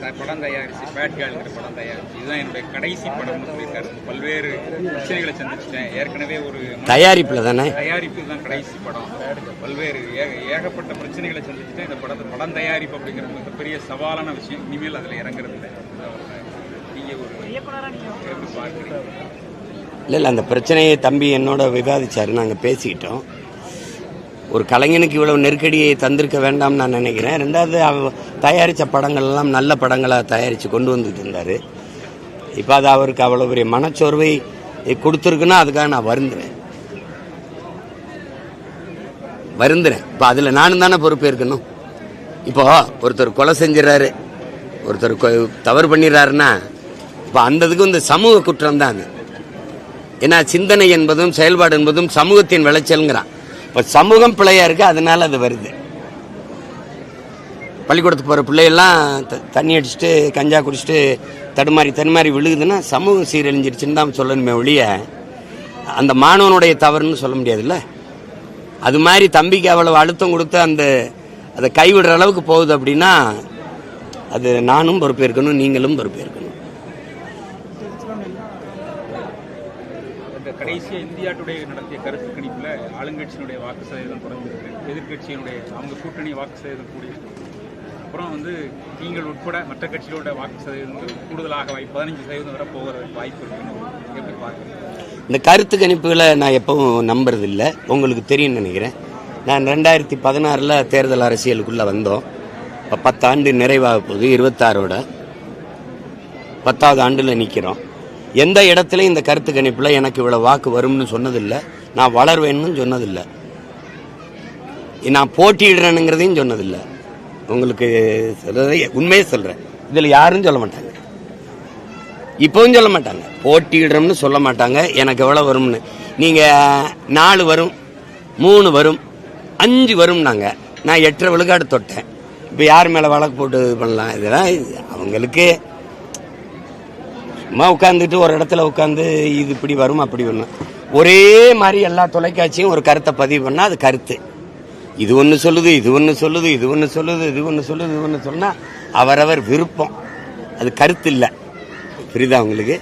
படம் தயாரிச்சு பேட் கேர்ள்ங்கிற படம் தயாரிச்சு. இதுதான் என்னுடைய கடைசி படம்னு சொல்லியிருக்காரு. பல்வேறு பிரச்சனைகளை சந்திச்சிட்டேன். ஏற்கனவே ஒரு தயாரிப்பில் தானே? தயாரிப்பு தான் கடைசி படம். பல்வேறு ஏக- ஏகப்பட்ட பிரச்சனைகளை சந்திச்சுட்டேன். இந்த படத்தை படம் தயாரிப்பு அப்படிங்கிறது மிகப்பெரிய சவாலான விஷயம். இனிமேல் அதில் இறங்குறது இல்லை. நீங்க ஒரு எப்படி பார்க்குறீங்க. இல்லை இல்லை அந்த பிரச்சனையை தம்பி என்னோட விவாதிச்சாரு. நாங்கள் பேசிக்கிட்டோம். ஒரு கலைஞனுக்கு இவ்வளவு நெருக்கடியை தந்திருக்க வேண்டாம்னு நான் நினைக்கிறேன். ரெண்டாவது தயாரித்த படங்கள் எல்லாம் நல்ல படங்களாக தயாரித்து கொண்டு வந்துட்டு இருந்தார். இப்போ அது அவருக்கு அவ்வளோ பெரிய மனச்சோர்வை கொடுத்துருக்குன்னா அதுக்காக நான் வருந்துறேன். வருந்துறேன். இப்போ அதில் நானும் தானே பொறுப்பேற்கணும் இப்போ ஒருத்தர் கொலை செஞ்சிடறாரு ஒருத்தர் கொ- தவறு பண்ணிடுறாருன்னா இப்போ அந்ததுக்கு இந்த சமூக குற்றம் தான் அது. ஏன்னா சிந்தனை என்பதும் செயல்பாடு என்பதும் சமூகத்தின் விளைச்சல்ங்கிறான். இப்போ சமூகம் பிழையாக இருக்குது அதனால அது வருது. பள்ளிக்கூடத்துக்கு போகிற பிள்ளையெல்லாம் த- தண்ணி அடிச்சுட்டு கஞ்சா குடிச்சிட்டு தடுமாறி தடுமாறி விழுகுதுன்னா சமூகம் சீரழிஞ்சிருச்சுன்னு தான் சொல்லணுமே ஒழிய அந்த மாணவனுடைய தவறுன்னு சொல்ல முடியாதுல்ல? அது மாதிரி தம்பிக்கு அவ்வளவு அழுத்தம் கொடுத்து அந்த அதை கைவிடுற அளவுக்கு போகுது அப்படின்னா அது நானும் பொறுப்பேற்கணும் நீங்களும் பொறுப்பேற்கணும். இந்த கடைசியா இந்தியா டுடே நடத்திய கருத்து கணிப்புல ஆளுங்கட்சியினுடைய வாக்கு சதவீதம் குறைஞ்சிருக்கு. எதிர்க்கட்சியினுடைய அவங்க கூட்டணி வாக்கு சதவீதம் கூடியிருக்கு. அப்புறம் வந்து நீங்கள் உட்பட மற்ற கட்சிகளோட வாக்கு சதவீதம் கூடுதலாக வாய்ப்பு பதினஞ்சு சதவீதம் வரை போகிற வாய்ப்பு இருக்குன்னு எப்படி இந்த கருத்து கணிப்புகளை நான் எப்பவும் நம்புறதில்லை. உங்களுக்கு தெரியும்னு நினைக்கிறேன். நான் ரெண்டாயிரத்தி பதினாறில் தேர்தல் அரசியலுக்குள்ளே வந்தோம். இப்போ பத்தாண்டு நிறைவாக போகுது இருபத்தாறோட. பத்தாவது ஆண்டில் நிற்கிறோம் எந்த இடத்துலையும் இந்த கருத்து கணிப்பில் எனக்கு இவ்வளோ வாக்கு வரும்னு சொன்னதில்லை. நான் வளர்வேன்னு சொன்னதில்லை. நான் போட்டியிடுறேனுங்கிறதையும் சொன்னதில்லை. உங்களுக்கு சொல்றதை உண்மையே சொல்கிறேன் இதில் யாரும் சொல்ல மாட்டாங்க. இப்பவும் சொல்ல மாட்டாங்க. போட்டியிடுறோம்னு சொல்ல மாட்டாங்க. எனக்கு எவ்வளோ வரும்னு. நீங்கள் நாலு வரும் மூணு வரும் அஞ்சு வரும்னாங்க. நான் எட்டரை விழுக்காடு தொட்டேன். இப்போ யார் மேலே வழக்கு போட்டு இது பண்ணலாம்? இதெல்லாம் அவங்களுக்கு சும்மா உட்காந்துட்டு ஒரு இடத்துல உட்காந்து இது இப்படி வரும் அப்படி வரணும் ஒரே மாதிரி எல்லா தொலைக்காட்சியும் ஒரு கருத்தை பதிவு பண்ணால் அது கருத்து. இது ஒன்று சொல்லுது இது ஒன்று சொல்லுது இது ஒன்று சொல்லுது இது ஒன்று சொல்லுது இது ஒன்று சொன்னால் அவரவர் விருப்பம். அது கருத்து இல்லை. புரியுதா உங்களுக்கு?